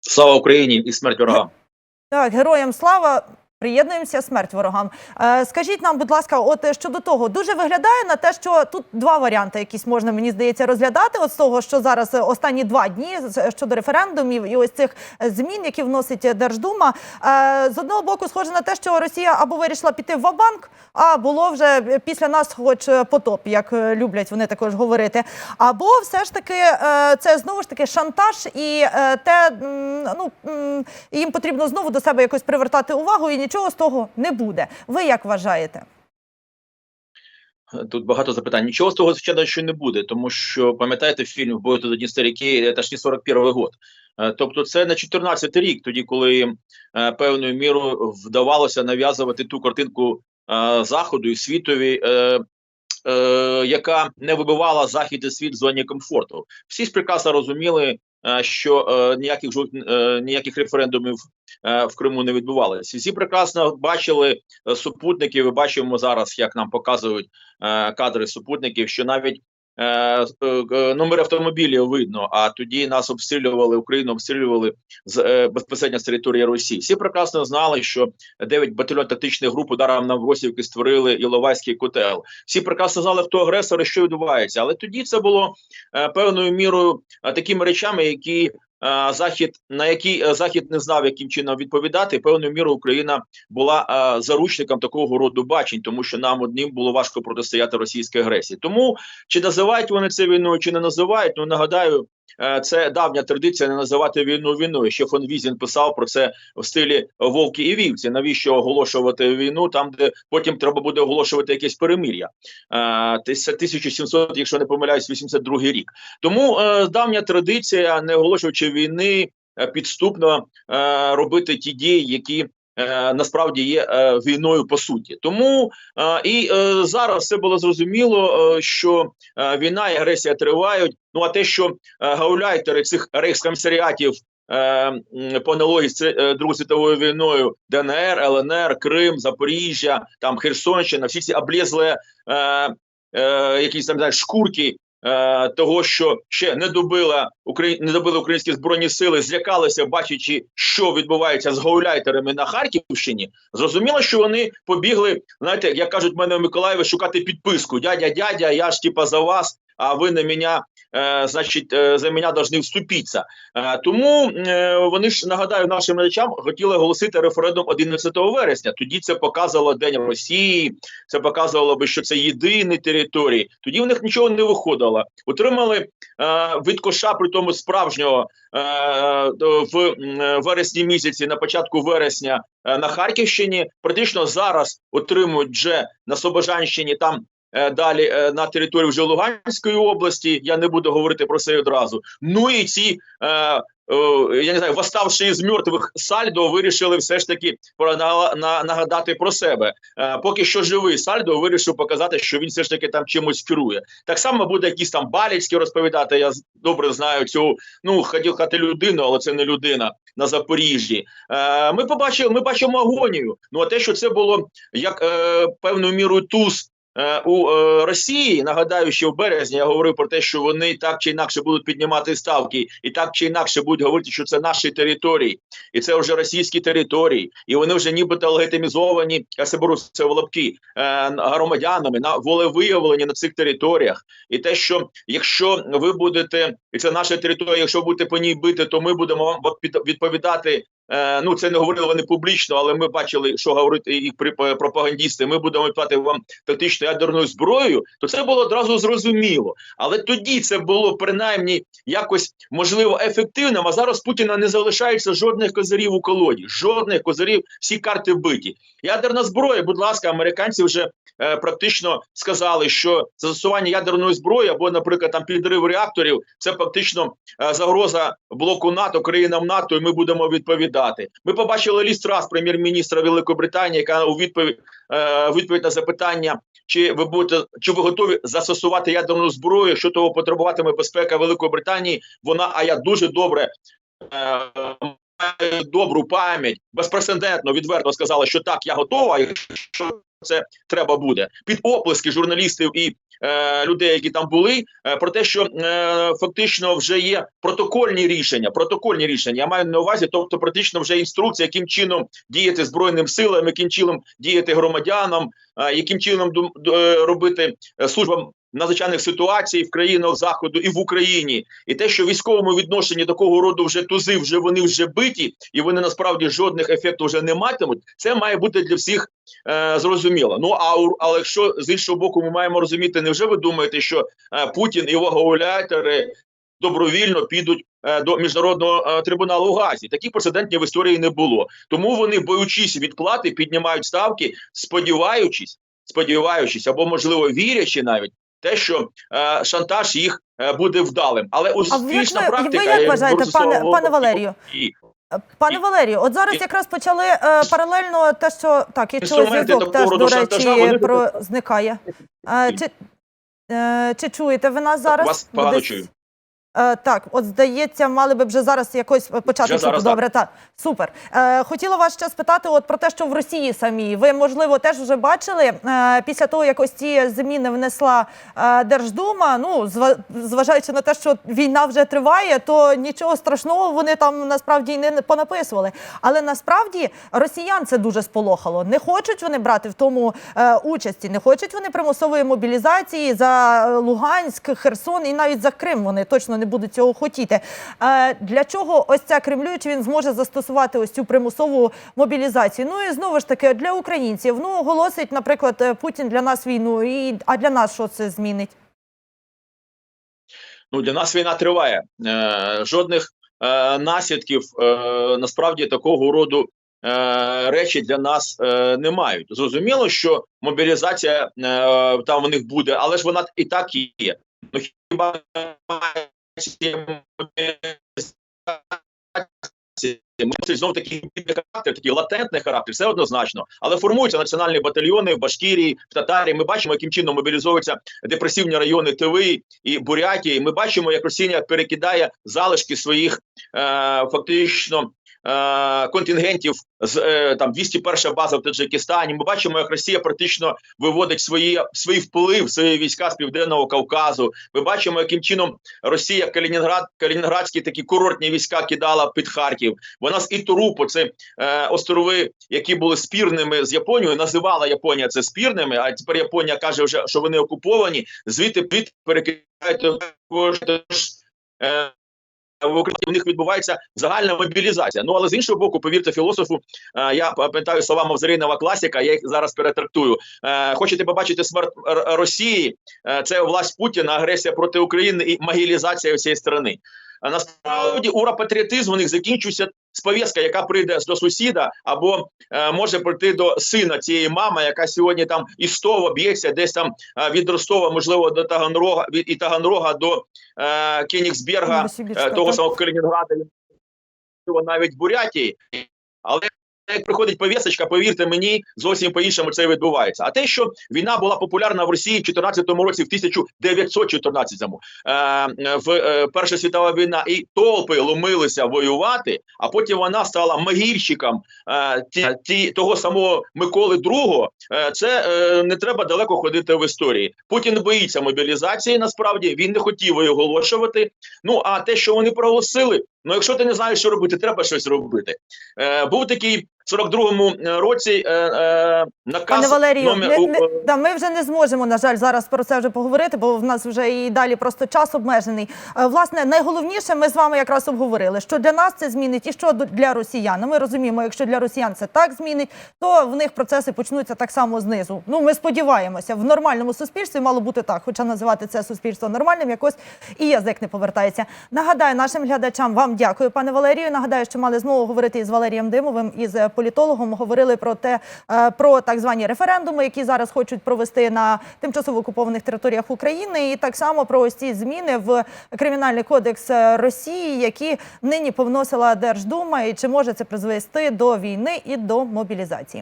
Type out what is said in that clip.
Слава Україні і смерть ворогам. Так, героям слава. Приєднуємося смерть ворогам. Е, скажіть нам, будь ласка, от е, щодо того, дуже виглядає на те, що тут два варіанти, якісь можна мені здається розглядати. От з того, що зараз е, останні два дні щодо референдумів і ось цих змін, які вносить Держдума. З одного боку, схоже на те, що Росія або вирішила піти в банк а було вже після нас, хоч потоп, як люблять вони також говорити. Або все ж таки це знову ж таки шантаж, і те ну їм потрібно знову до себе якось привертати увагу, і нічого з того не буде. Ви як вважаєте? Тут багато запитань. Нічого з того звичайно, що не буде, тому що пам'ятаєте фільм «В бою тут Дністеріки, та ж не 41 год. Е, Тобто, це на 14 рік, тоді, коли е, певною мірою вдавалося нав'язувати ту картинку е, заходу і світові. Е, е, яка не вибивала захід і світ в зоні комфорту, всі ж прекрасно розуміли, е, що е, ніяких жодних е, ніяких референдумів е, в Криму не відбувалося. Всі прекрасно бачили супутники. супутників. і бачимо зараз, як нам показують е, кадри супутників, що навіть е, е, номери автомобілів видно. А тоді нас обстрілювали Україну, обстрілювали з е, безпосередньо з території Росії. Всі прекрасно знали, що 9 батальйон тактичних груп ударом на Вросівки створили Іловайський котел. Всі прекрасно знали, хто агресор і що відбувається. Але тоді це було певною мірою такими речами, які. Е, Захід на який е, захід не знав, яким чином відповідати, певною мірою Україна була е, заручником такого роду бачень, тому що нам одним було важко протистояти російській агресії. Тому чи називають вони це війною, чи не називають? Ну нагадаю, це давня традиція не називати війну війною. Ще фон Візін писав про це в стилі вовки і вівці. Навіщо оголошувати війну там, де потім треба буде оголошувати якесь перемир'я? Е, Це 1700, якщо не помиляюсь, 82 рік. Тому е, давня традиція, не оголошуючи війни, е, підступно е, робити ті дії, які е, насправді є е, війною по суті. Тому е, і е, зараз все було зрозуміло, е, що е, війна і агресія тривають. Ну а те, що е, гауляйтери цих рейхскомісаріатів е, по аналогії з е, Другою світовою війною ДНР, ЛНР, Крим, Запоріжжя, там Херсонщина, всі ці облізли е, е, якісь там знаєш, шкурки е, того, що ще не добила Украї... не добили українські збройні сили, злякалися, бачачи, що відбувається з гауляйтерами на Харківщині. Зрозуміло, що вони побігли, знаєте, як кажуть мене в Миколаєві, шукати підписку. Дядя, дядя, я ж типа за вас. А ви на мене, е, значить, е, за мене повинні вступитися. Е, тому вони ж нагадаю нашим глядачам хотіли оголосити референдум 11 вересня. Тоді це показувало День Росії, це показувало би, що це єдині території. Тоді в них нічого не виходило. Отримали від коша, при тому справжнього в вересні місяці, на початку вересня на Харківщині. Практично зараз отримують вже на Слобожанщині там. Е, Далі е, на території вже Луганської області я не буду говорити про це одразу. Ну і ці е, я не знаю, восставши з мертвих сальдо, вирішили все ж таки про на, на, нагадати про себе. Поки що живий сальдо вирішив показати, що він все ж таки там чимось керує. Так само буде якісь там Баліцький розповідати. Я добре знаю цю ну хотів хати людину, але це не людина на Запоріжжі. Ми побачили, ми бачимо агонію. Ну а те, що це було як певною мірою туз. Е, У е, Росії нагадаю, що в березні я говорив про те, що вони так чи інакше будуть піднімати ставки, і так чи інакше будуть говорити, що це наші території, і це вже російські території, і вони вже нібито легітимізовані, я себе беру це в е, громадянами на волевиявлення на цих територіях. І те, що якщо ви будете, і це наша територія, якщо будете по ній бити, то ми будемо відповідати. Е, ну це не говорили вони публічно, але ми бачили, що говорять їх при- пропагандісти. Ми будемо відплати вам тактичною ядерною зброєю. То це було одразу зрозуміло. Але тоді це було принаймні якось можливо ефективним. А зараз Путіна не залишається жодних козирів у колоді, жодних козирів, всі карти вбиті. Ядерна зброя, будь ласка, американці вже е, практично сказали, що застосування ядерної зброї або, наприклад, там підрив реакторів, це фактично е, загроза блоку НАТО, країнам НАТО, і ми будемо відповідати. Ми побачили ліс раз прем'єр-міністра Великобританії, яка у відповідь е, відповідь на запитання. Чи ви будете чи ви готові застосувати ядерну зброю? Що того потребуватиме безпека Великої Британії? Вона, а я дуже добре е, добру пам'ять, безпрецедентно відверто сказала, що так, я готова, якщо це треба буде. Під оплески журналістів і е, людей, які там були, е, про те, що е, фактично вже є протокольні рішення. Протокольні рішення. Я маю на увазі, тобто практично вже інструкція, яким чином діяти збройним силам, яким чином діяти громадянам, е, яким чином е, робити е, службам надзвичайних ситуацій в країнах заходу і в Україні, і те, що в військовому відношенні такого роду вже тузи, вже вони вже биті, і вони насправді жодних ефектів вже не матимуть. Це має бути для всіх е, зрозуміло. Ну а але якщо з іншого боку, ми маємо розуміти, невже ви думаєте, що е, Путін і його гауляйтери добровільно підуть е, до міжнародного е, трибуналу у Газі? Таких прецедентів в історії не було. Тому вони, боючись відплати, піднімають ставки, сподіваючись, сподіваючись або можливо вірячи навіть. Те, що е, шантаж їх е, буде вдалим, але А успішна ви, практика ви як вважаєте, пане, пане Валерію? і Пане Валерію, от зараз І- якраз почали е, паралельно те, що так, і зв'язок теж, до речі, вони про зникає. Е, чи, е, чи чуєте ви нас зараз? Вас погано Десь- чую. Е, так, от здається, мали би вже зараз якось почати Вже чути. зараз. Добре, так. Супер. Е, хотіла вас ще спитати от про те, що в Росії самій. Ви, можливо, теж вже бачили е, після того, як ось ці зміни внесла е, Держдума. Ну, зва- зважаючи на те, що війна вже триває, то нічого страшного вони там насправді й не понаписували. Але насправді росіян це дуже сполохало. Не хочуть вони брати в тому е, участі, не хочуть вони примусової мобілізації за е, Луганськ, Херсон і навіть за Крим. Вони точно не будуть цього хотіти. Для чого ось ця Кремлюч він зможе застосувати ось цю примусову мобілізацію? Ну і знову ж таки для українців. Ну оголосить, наприклад, е, Путін для нас війну. І а для нас що це змінить? Ну для нас війна триває. Е, жодних е, наслідків насправді такого роду речі для нас е, не мають. Зрозуміло, що мобілізація е, там у них буде, але ж вона і так є. Ну хіба мобілізації Це знов такий характер, такий латентний характер, все однозначно. Але формуються національні батальйони в Башкірії, в Татарі. Ми бачимо, яким чином мобілізовуються депресивні райони Тиви і Бурятії. Ми бачимо, як Росія перекидає залишки своїх е, фактично. Е, Контингентів з е, там 201 база в Таджикистані. Ми бачимо, як Росія практично виводить свої свій вплив, свої війська з південного Кавказу. Ми бачимо, яким чином Росія Калінінград, Калінінградські такі курортні війська кидала під Харків. Вона з Ітурупу, це е, острови, які були спірними з Японією. Називала Японія це спірними. А тепер Японія каже, вже що вони окуповані. Звідти під перекидають також. Е, в Україні в них відбувається загальна мобілізація. Ну але з іншого боку, повірте філософу, е, я пам'ятаю слова Мавзаринова класика. Я їх зараз перетрактую. Е, хочете побачити смерть Росії? Е, це власть Путіна, агресія проти України і могілізація всієї країни. А насправді ура-патріотизм у них закінчується з повістка, яка прийде до сусіда, або е, може прийти до сина цієї мами, яка сьогодні там із Стова б'ється, десь там е, від Ростова, можливо, до Таганрога, від і Таганрога до е, Кенігсберга, е, того самого Калінінграда, навіть Бурятії. Як приходить повісточка, повірте мені, зовсім по-іншому це відбувається. А те, що війна була популярна в Росії в 14 році, в 1914-му, е, в е, Перша світова війна, і толпи ломилися воювати, а потім вона стала могильщиком е, ті, ті, того самого Миколи II, е, це е, не треба далеко ходити в історії. Путін боїться мобілізації, насправді він не хотів її оголошувати. Ну а те, що вони проголосили, ну якщо ти не знаєш, що робити, треба щось робити. Е, був такий 42-му році е, е, наказ Пане Валерію, номер не, не, да, ми вже не зможемо, на жаль, зараз про це вже поговорити, бо в нас вже і далі просто час обмежений. Е, Власне, найголовніше ми з вами якраз обговорили, що для нас це змінить і що для росіян. Ми розуміємо, якщо для росіян це так змінить, то в них процеси почнуться так само знизу. Ну, ми сподіваємося, в нормальному суспільстві мало бути так, хоча називати це суспільство нормальним, якось і язик не повертається. Нагадаю нашим глядачам, вам дякую, пане Валерію. Нагадаю, що мали змогу говорити із Валерієм Димовим, із е, політологом. Говорили про те, е, про так звані референдуми, які зараз хочуть провести на тимчасово окупованих територіях України, і так само про ось ці зміни в кримінальний кодекс Росії, які нині повносила Держдума, і чи може це призвести до війни і до мобілізації.